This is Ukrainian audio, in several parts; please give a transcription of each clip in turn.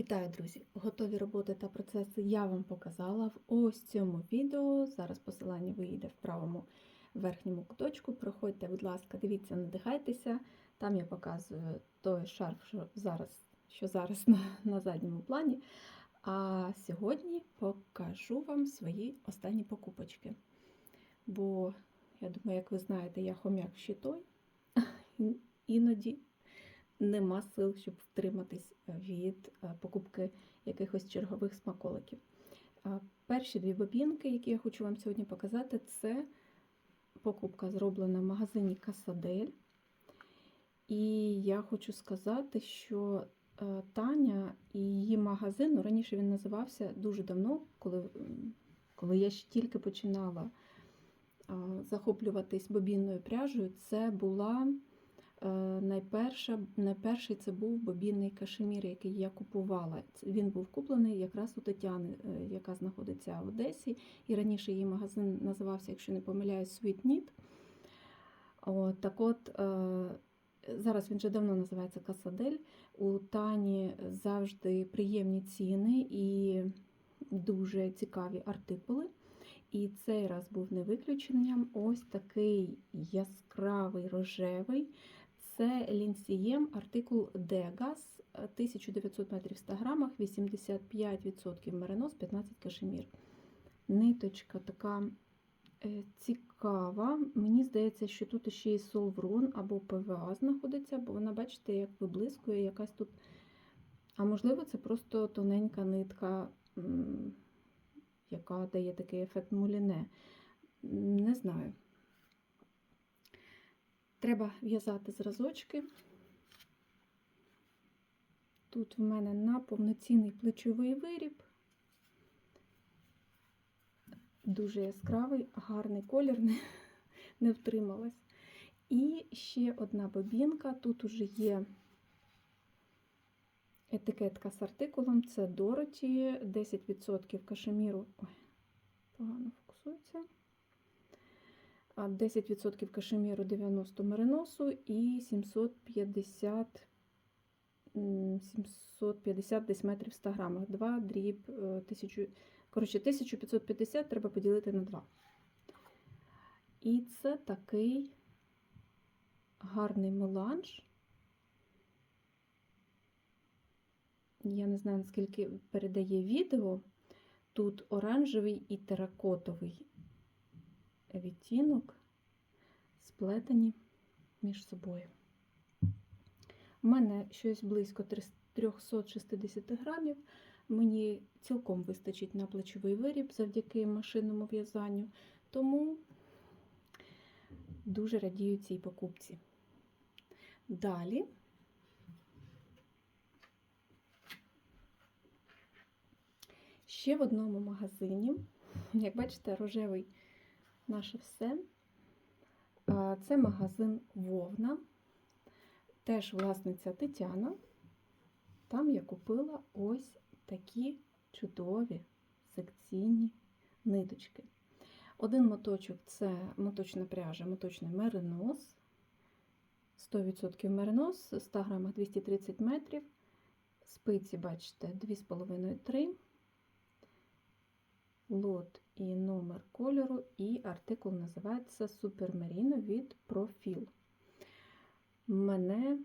Вітаю, друзі! Готові роботи та процеси я вам показала в ось цьому відео. Зараз посилання вийде в правому верхньому куточку. Проходьте, будь ласка, дивіться, надихайтеся. Там я показую той шарф, що зараз, що зараз на, на задньому плані. А сьогодні покажу вам свої останні покупочки. Бо, я думаю, як ви знаєте, я хомяк щитой. Іноді нема сил, щоб втриматись від е, покупки якихось чергових смаколиків. Перші дві бобінки, які я хочу вам сьогодні показати, це покупка зроблена в магазині Касадель. І я хочу сказати, що е, Таня і її магазин, ну, раніше він називався дуже давно, коли, коли я ще тільки починала захоплюватись бобінною пряжею, це була Е, Найперша, найперший це був бобінний кашемір, який я купувала. Він був куплений якраз у Тетяни, е, яка знаходиться в Одесі. І раніше її магазин називався, якщо не помиляюсь, Sweet Knit. От, так от, е, зараз він вже давно називається Касадель. У Тані завжди приємні ціни і дуже цікаві артикули. І цей раз був не виключенням. Ось такий яскравий рожевий. Це лінсієм артикул Дегас 1900 метрів в 100 грамах, 85% меринос, 15 кашемір. Ниточка така е, цікава. Мені здається, що тут ще і солврон або ПВА знаходиться, бо вона, бачите, як виблискує якась тут. А можливо, це просто тоненька нитка, яка дає такий ефект муліне. Не знаю. Треба в'язати зразочки. Тут в мене на повноцінний плечовий виріб. Дуже яскравий, гарний колір, не, не втрималась. І ще одна бобінка. Тут уже є етикетка з артикулом. Це Дороті, 10% кашеміру. Ой, погано фокусується. А 10% кашеміру 90 мериносу і 750 750 десь метрів в 100 грамах. 2 дріб е, 1000, коротше, 1550 треба поділити на 2. І це такий гарний меланж. Я не знаю, наскільки передає відео. Тут оранжевий і теракотовий відтінок сплетені між собою. У мене щось близько 360 грамів. Мені цілком вистачить на плечовий виріб завдяки машинному в'язанню, тому дуже радію цій покупці. Далі ще в одному магазині, як бачите, рожевий наше все. Це магазин Вовна, теж власниця Тетяна. Там я купила ось такі чудові секційні ниточки. Один моточок це моточна пряжа, моточний меринос. 100% меринос, 100 грамах 230 метрів. Спиці, бачите, 2,5-3 лот і номер кольору, і артикул називається Супермеріно від Профіл. Мене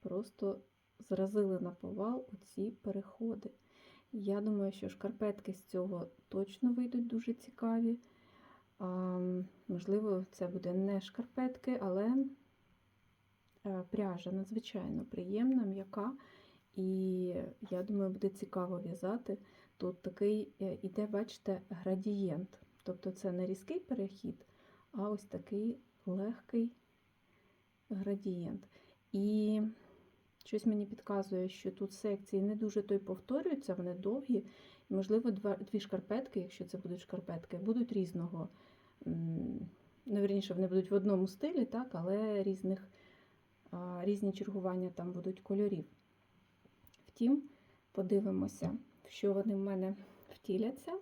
просто зразили на повал оці переходи. Я думаю, що шкарпетки з цього точно вийдуть дуже цікаві. А, Можливо, це буде не шкарпетки, але е, пряжа надзвичайно приємна, м'яка. І я думаю, буде цікаво в'язати. Тут такий е, іде, бачите, градієнт. Тобто це не різкий перехід, а ось такий легкий градієнт. І щось мені підказує, що тут секції не дуже той повторюються, вони довгі. І, можливо, дві шкарпетки, якщо це будуть шкарпетки, будуть різного. Ну, вірніше, вони будуть в одному стилі, так, але різних, різні чергування там будуть кольорів. Втім, подивимося, що вони в мене втіляться,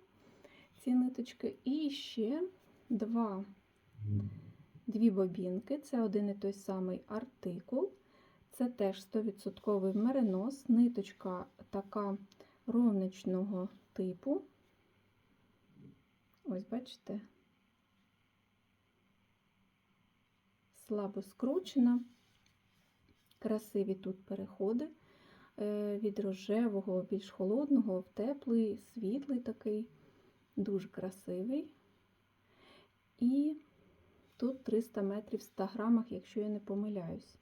ці ниточки. І ще два, дві бобінки. Це один і той самий артикул. Це теж 100% меринос, ниточка така ровничного типу. Ось бачите, слабо скручена, красиві тут переходи від рожевого, більш холодного, в теплий, світлий такий, дуже красивий. І тут 300 метрів в 100 грамах, якщо я не помиляюсь.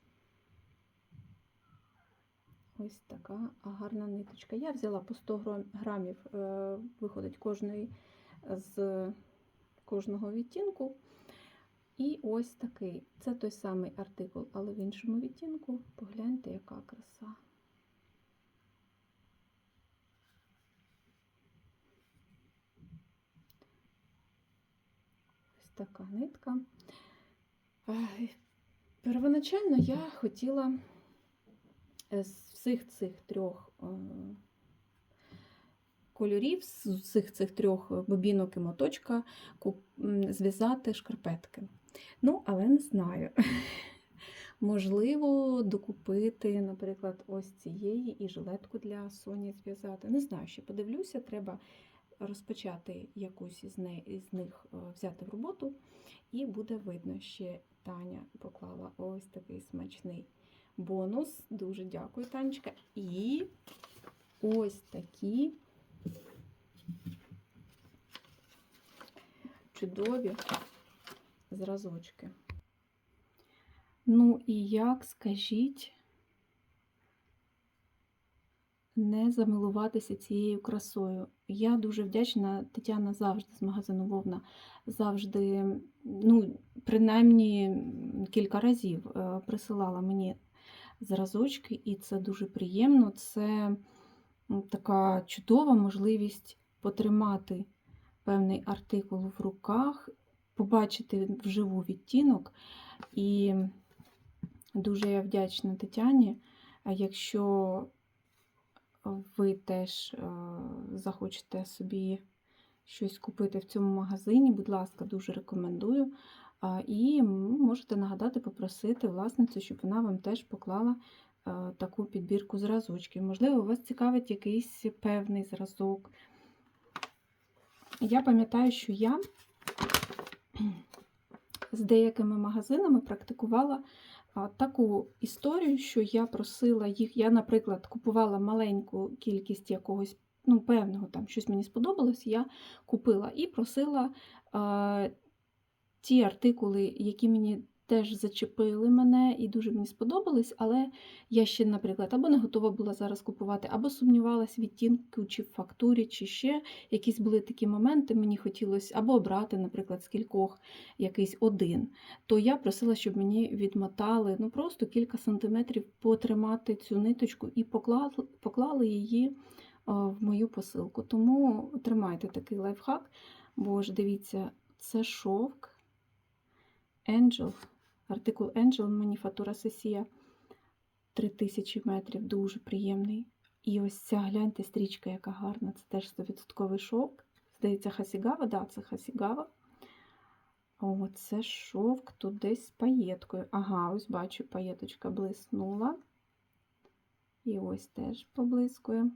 Ось така гарна ниточка. Я взяла по 100 грамів, е, виходить кожної з кожного відтінку. І ось такий. Це той самий артикул, але в іншому відтінку. Погляньте, яка краса. Така нитка. Первоначально я хотіла з всіх цих трьох е, кольорів, з всіх цих трьох бобінок і моточка зв'язати шкарпетки. Ну, але не знаю. Можливо, докупити, наприклад, ось цієї і жилетку для Соні зв'язати. Не знаю, ще подивлюся, треба розпочати якусь із, із них е, взяти в роботу, і буде видно, ще Таня поклала ось такий смачний бонус. Дуже дякую, Танечка. І ось такі чудові зразочки. Ну і як скажіть, не замилуватися цією красою. Я дуже вдячна, Тетяна завжди з магазину Вовна, завжди, ну, принаймні кілька разів е, присилала мені зразочки, і це дуже приємно. Це така чудова можливість потримати певний артикул в руках, побачити вживу відтінок. І дуже я вдячна Тетяні. Якщо ви теж е, захочете собі щось купити в цьому магазині, будь ласка, дуже рекомендую. І можете нагадати, попросити власницю, щоб вона вам теж поклала е, таку підбірку зразочків. Можливо, вас цікавить якийсь певний зразок. Я пам'ятаю, що я з деякими магазинами практикувала таку історію, що я просила їх, я, наприклад, купувала маленьку кількість якогось, ну, певного там щось мені сподобалось, я купила і просила ті артикули, які мені теж зачепили мене і дуже мені сподобались, але я ще, наприклад, або не готова була зараз купувати, або сумнівалась в відтінку, чи в фактурі, чи ще якісь були такі моменти, мені хотілося або обрати, наприклад, з кількох якийсь один. То я просила, щоб мені відмотали ну, просто кілька сантиметрів потримати цю ниточку і поклали, поклали її в мою посилку. Тому тримайте такий лайфхак, бо ж дивіться, це шовк. Angel, артикул Angel, маніфатура Сесія 3000 метрів, дуже приємний. І ось ця, гляньте, стрічка, яка гарна, це теж 100% шовк. Здається, Хасігава, да, це Хасігава. О, це шовк тут десь з паєткою. Ага, ось бачу, паєточка блиснула. І ось теж поблискує.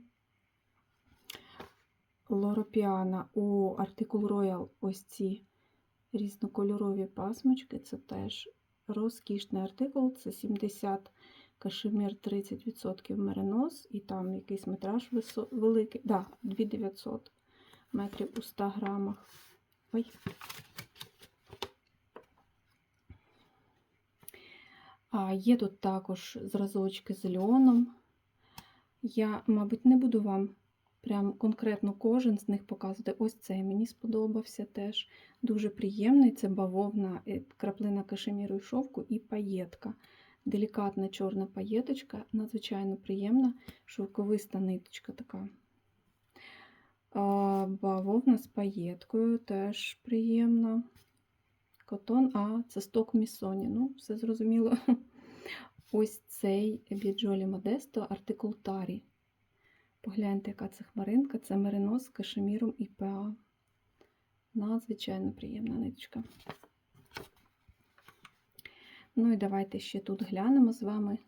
Лоропіана у артикул Royal ось ці різнокольорові пасмочки це теж розкішний артикул, це 70 кашемір, 30% меринос, і там якийсь метраж великий. Да, 2900 метрів у 100 грамах. Ой. А є тут також зразочки з льоном. Я, мабуть, не буду вам Прям конкретно кожен з них показувати. Ось цей мені сподобався теж. Дуже приємний. Це бавовна, е, краплина кашеміру і шовку і паєтка. Делікатна чорна паєточка, надзвичайно приємна, шовковиста ниточка така. Бавовна з паєткою теж приємна. Котон, а це сток місоні. Ну, все зрозуміло. Ось цей Біджолі Модесто, артикул Тарі. Погляньте, яка це хмаринка, це меринос з кашеміром і ПА. Надзвичайно приємна ниточка. Ну і давайте ще тут глянемо з вами.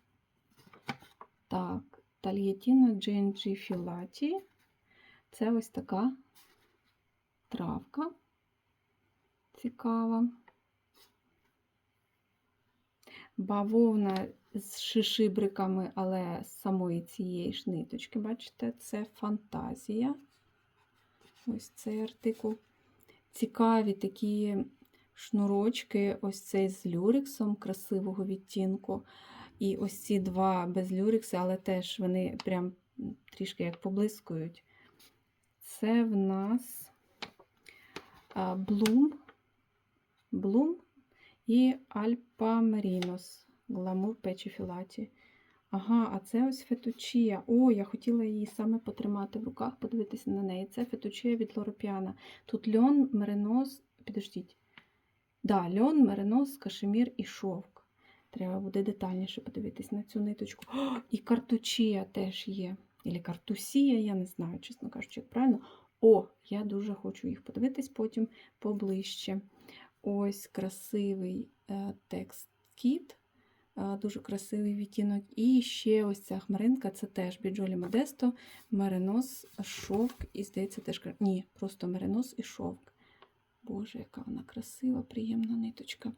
Так, Тальятіно Дженджі Філаті. Це ось така травка. Цікава. Бавовна з шишибриками, але з самої цієї ж ниточки, бачите, це фантазія. Ось цей артикул. Цікаві такі шнурочки, ось цей з люрексом красивого відтінку. І ось ці два без люрекса, але теж вони прям трішки як поблискують. Це в нас Блум, Блум і Альпа Мерінос. Гламур печі філаті. Ага, а це ось фетучія. О, я хотіла її саме потримати в руках, подивитися на неї. Це фетучія від Лоропіана. Тут льон, меринос, підождіть. Да, льон, меринос, кашемір і шовк. Треба буде детальніше подивитись на цю ниточку. О, і картучія теж є. Ілі картусія, я не знаю, чесно кажучи, як правильно. О, я дуже хочу їх подивитись потім поближче. Ось красивий е, текст кіт, дуже красивий відтінок. І ще ось ця хмаринка це теж Біджолі Модесто, меринос, шовк. І здається, теж ні, просто меринос і шовк. Боже, яка вона красива, приємна ниточка.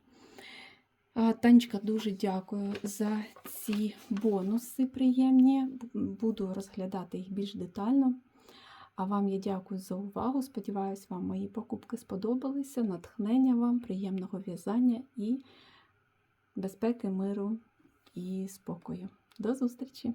Танечка, дуже дякую за ці бонуси приємні. Буду розглядати їх більш детально. А вам я дякую за увагу. Сподіваюсь, вам мої покупки сподобалися. Натхнення вам, приємного в'язання і безпеки, миру і спокою. До зустрічі!